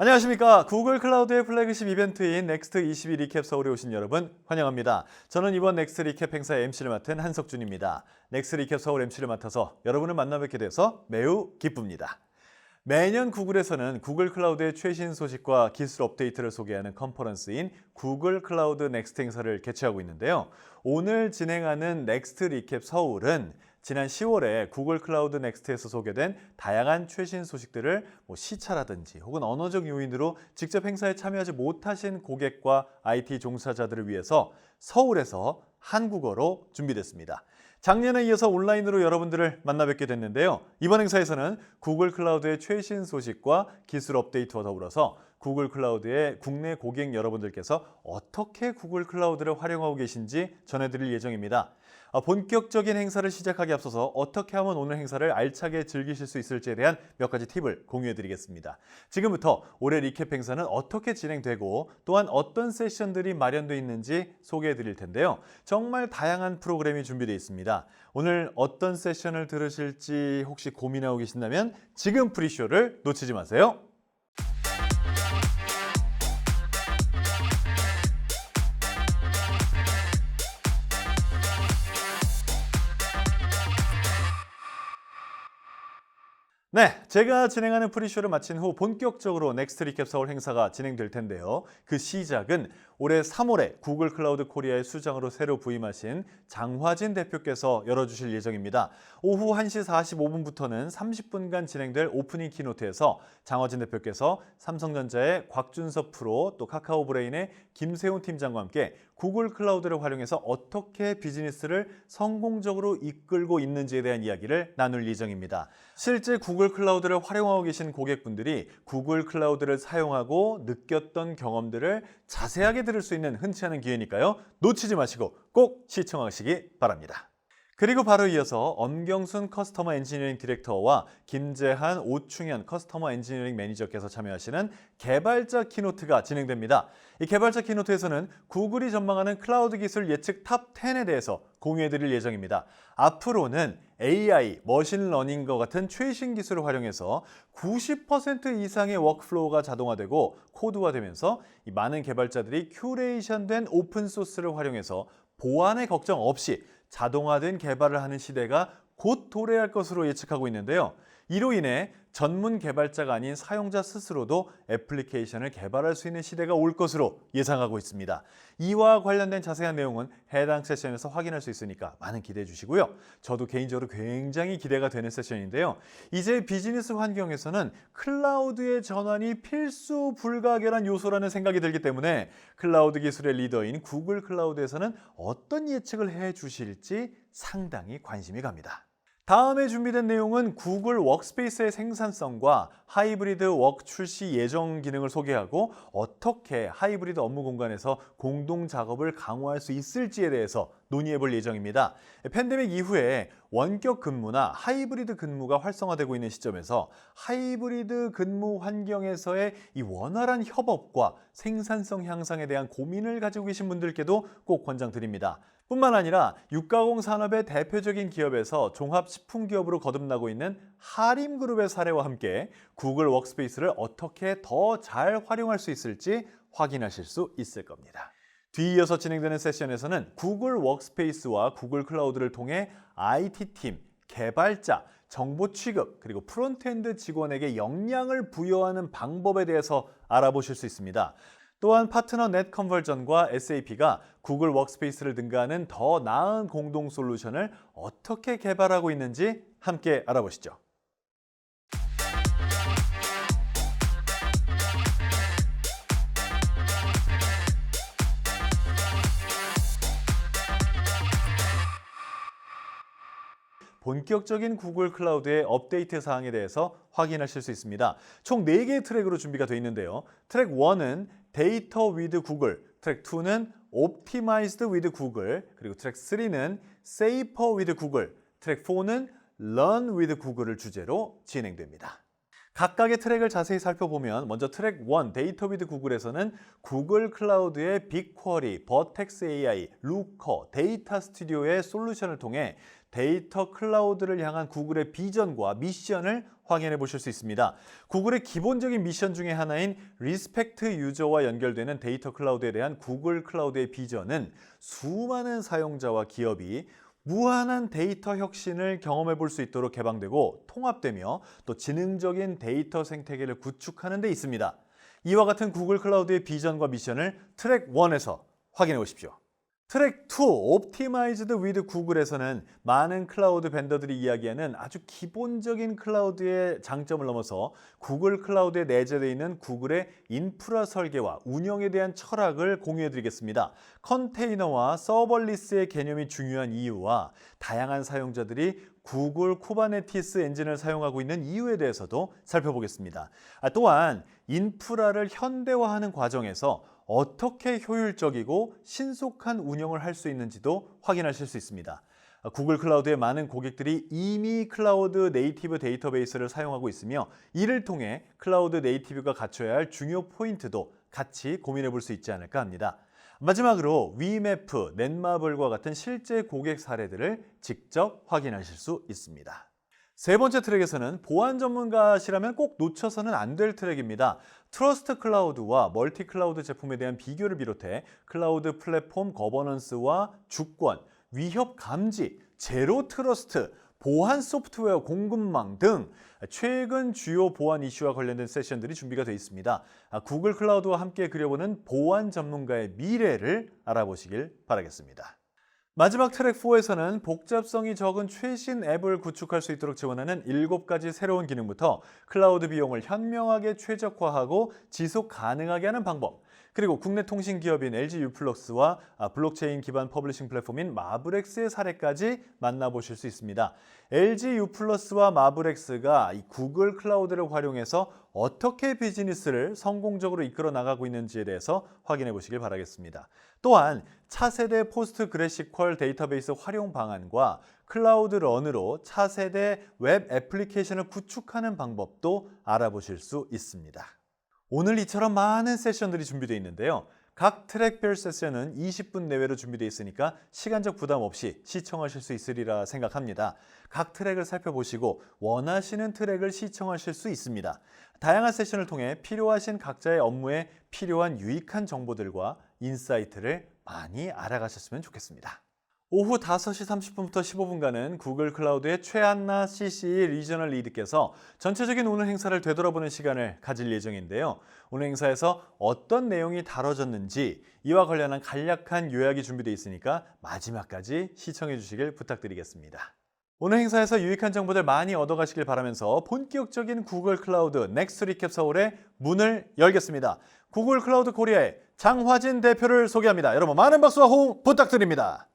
안녕하십니까. 구글 클라우드의 플래그십 이벤트인 넥스트 22 리캡 서울에 오신 여러분 환영합니다. 저는 이번 넥스트 리캡 행사의 MC를 맡은 한석준입니다. 넥스트 리캡 서울 MC를 맡아서 여러분을 만나 뵙게 돼서 매우 기쁩니다. 매년 구글에서는 구글 클라우드의 최신 소식과 기술 업데이트를 소개하는 컨퍼런스인 구글 클라우드 넥스트 행사를 개최하고 있는데요. 오늘 진행하는 넥스트 리캡 서울은 지난 10월에 구글 클라우드 넥스트에서 소개된 다양한 최신 소식들을 뭐 시차라든지 혹은 언어적 요인으로 직접 행사에 참여하지 못하신 고객과 IT 종사자들을 위해서 서울에서 한국어로 준비됐습니다. 작년에 이어서 온라인으로 여러분들을 만나 뵙게 됐는데요. 이번 행사에서는 구글 클라우드의 최신 소식과 기술 업데이트와 더불어서 구글 클라우드의 국내 고객 여러분들께서 어떻게 구글 클라우드를 활용하고 계신지 전해드릴 예정입니다. 아, 본격적인 행사를 시작하기 앞서서 어떻게 하면 오늘 행사를 알차게 즐기실 수 있을지에 대한 몇 가지 팁을 공유해 드리겠습니다. 지금부터 올해 리캡 행사는 어떻게 진행되고 또한 어떤 세션들이 마련되어 있는지 소개해 드릴 텐데요. 정말 다양한 프로그램이 준비되어 있습니다. 오늘 어떤 세션을 들으실지 혹시 고민하고 계신다면 지금 프리쇼를 놓치지 마세요. 네, 제가 진행하는 프리쇼를 마친 후 본격적으로 넥스트 리캡 서울 행사가 진행될 텐데요. 그 시작은 올해 3월에 구글 클라우드 코리아의 수장으로 새로 부임하신 장화진 대표께서 열어주실 예정입니다. 오후 1시 45분부터는 30분간 진행될 오프닝 키노트에서 장화진 대표께서 삼성전자의 곽준섭 프로 또 카카오 브레인의 김세훈 팀장과 함께 구글 클라우드를 활용해서 어떻게 비즈니스를 성공적으로 이끌고 있는지에 대한 이야기를 나눌 예정입니다. 실제 구글 클라우드를 활용하고 계신 고객분들이 구글 클라우드를 사용하고 느꼈던 경험들을 자세하게 들을 수 있는 흔치 않은 기회니까요. 놓치지 마시고 꼭 시청하시기 바랍니다. 그리고 바로 이어서 엄경순 커스터머 엔지니어링 디렉터와 김재한 오충현 커스터머 엔지니어링 매니저께서 참여하시는 개발자 키노트가 진행됩니다. 이 개발자 키노트에서는 구글이 전망하는 클라우드 기술 예측 탑 10에 대해서 공유해 드릴 예정입니다. 앞으로는 AI, 머신러닝과 같은 최신 기술을 활용해서 90% 이상의 워크플로우가 자동화되고 코드화되면서 이 많은 개발자들이 큐레이션된 오픈 소스를 활용해서 보안의 걱정 없이 자동화된 개발을 하는 시대가 곧 도래할 것으로 예측하고 있는데요. 이로 인해 전문 개발자가 아닌 사용자 스스로도 애플리케이션을 개발할 수 있는 시대가 올 것으로 예상하고 있습니다. 이와 관련된 자세한 내용은 해당 세션에서 확인할 수 있으니까 많은 기대해 주시고요. 저도 개인적으로 굉장히 기대가 되는 세션인데요. 이제 비즈니스 환경에서는 클라우드의 전환이 필수 불가결한 요소라는 생각이 들기 때문에 클라우드 기술의 리더인 구글 클라우드에서는 어떤 예측을 해 주실지 상당히 관심이 갑니다. 다음에 준비된 내용은 구글 워크스페이스의 생산성과 하이브리드 워크 출시 예정 기능을 소개하고 어떻게 하이브리드 업무 공간에서 공동 작업을 강화할 수 있을지에 대해서 논의해 볼 예정입니다. 팬데믹 이후에 원격 근무나 하이브리드 근무가 활성화되고 있는 시점에서 하이브리드 근무 환경에서의 이 원활한 협업과 생산성 향상에 대한 고민을 가지고 계신 분들께도 꼭 권장드립니다. 뿐만 아니라 육가공 산업의 대표적인 기업에서 종합식품기업으로 거듭나고 있는 하림그룹의 사례와 함께 구글 워크스페이스를 어떻게 더 잘 활용할 수 있을지 확인하실 수 있을 겁니다. 뒤이어서 진행되는 세션에서는 구글 워크스페이스와 구글 클라우드를 통해 IT팀, 개발자, 정보 취급, 그리고 프론트엔드 직원에게 역량을 부여하는 방법에 대해서 알아보실 수 있습니다. 또한 파트너 넷 컨버전과 SAP가 구글 워크스페이스를 능가하는 더 나은 공동 솔루션을 어떻게 개발하고 있는지 함께 알아보시죠. 본격적인 구글 클라우드의 업데이트 사항에 대해서 확인하실 수 있습니다. 총 4개의 트랙으로 준비가 되어 있는데요. 트랙 1은 데이터 위드 구글, 트랙 2는 옵티마이즈드 위드 구글, 그리고 트랙 3는 세이퍼 위드 구글, 트랙 4는 런 위드 구글을 주제로 진행됩니다. 각각의 트랙을 자세히 살펴보면 먼저 트랙 1 데이터 위드 구글에서는 구글 클라우드의 빅쿼리, 버텍스 AI, 루커, 데이터 스튜디오의 솔루션을 통해 데이터 클라우드를 향한 구글의 비전과 미션을 확인해 보실 수 있습니다. 구글의 기본적인 미션 중에 하나인 리스펙트 유저와 연결되는 데이터 클라우드에 대한 구글 클라우드의 비전은 수많은 사용자와 기업이 무한한 데이터 혁신을 경험해 볼 수 있도록 개방되고 통합되며 또 지능적인 데이터 생태계를 구축하는 데 있습니다. 이와 같은 구글 클라우드의 비전과 미션을 트랙 1에서 확인해 보십시오. 트랙 2, Optimized with 구글에서는 많은 클라우드 벤더들이 이야기하는 아주 기본적인 클라우드의 장점을 넘어서 구글 클라우드에 내재되어 있는 구글의 인프라 설계와 운영에 대한 철학을 공유해 드리겠습니다. 컨테이너와 서버리스의 개념이 중요한 이유와 다양한 사용자들이 구글 쿠버네티스 엔진을 사용하고 있는 이유에 대해서도 살펴보겠습니다. 아, 또한 인프라를 현대화하는 과정에서 어떻게 효율적이고 신속한 운영을 할 수 있는지도 확인하실 수 있습니다. 구글 클라우드의 많은 고객들이 이미 클라우드 네이티브 데이터베이스를 사용하고 있으며 이를 통해 클라우드 네이티브가 갖춰야 할 중요 포인트도 같이 고민해 볼 수 있지 않을까 합니다. 마지막으로 위메프, 넷마블과 같은 실제 고객 사례들을 직접 확인하실 수 있습니다. 세 번째 트랙에서는 보안 전문가시라면 꼭 놓쳐서는 안 될 트랙입니다. 트러스트 클라우드와 멀티 클라우드 제품에 대한 비교를 비롯해 클라우드 플랫폼 거버넌스와 주권, 위협 감지, 제로 트러스트, 보안 소프트웨어 공급망 등 최근 주요 보안 이슈와 관련된 세션들이 준비가 되어 있습니다. 아, 구글 클라우드와 함께 그려보는 보안 전문가의 미래를 알아보시길 바라겠습니다. 마지막 트랙 4에서는 복잡성이 적은 최신 앱을 구축할 수 있도록 지원하는 7가지 새로운 기능부터 클라우드 비용을 현명하게 최적화하고 지속 가능하게 하는 방법, 그리고 국내 통신 기업인 LG 유플럭스와 블록체인 기반 퍼블리싱 플랫폼인 마블엑스의 사례까지 만나보실 수 있습니다. LG 유플러스와 마블엑스가 이 구글 클라우드를 활용해서 어떻게 비즈니스를 성공적으로 이끌어 나가고 있는지에 대해서 확인해 보시길 바라겠습니다. 또한 차세대 포스트 그래시퀄 데이터베이스 활용 방안과 클라우드 런으로 차세대 웹 애플리케이션을 구축하는 방법도 알아보실 수 있습니다. 오늘 이처럼 많은 세션들이 준비되어 있는데요. 각 트랙별 세션은 20분 내외로 준비되어 있으니까 시간적 부담 없이 시청하실 수 있으리라 생각합니다. 각 트랙을 살펴보시고 원하시는 트랙을 시청하실 수 있습니다. 다양한 세션을 통해 필요하신 각자의 업무에 필요한 유익한 정보들과 인사이트를 많이 알아가셨으면 좋겠습니다. 오후 5시 30분부터 15분간은 구글 클라우드의 최한나 CCE 리저널 리드께서 전체적인 오늘 행사를 되돌아보는 시간을 가질 예정인데요. 오늘 행사에서 어떤 내용이 다뤄졌는지 이와 관련한 간략한 요약이 준비되어 있으니까 마지막까지 시청해 주시길 부탁드리겠습니다. 오늘 행사에서 유익한 정보들 많이 얻어가시길 바라면서 본격적인 구글 클라우드 넥스트 리캡 서울의 문을 열겠습니다. 구글 클라우드 코리아의 장화진 대표를 소개합니다. 여러분 많은 박수와 호응 부탁드립니다.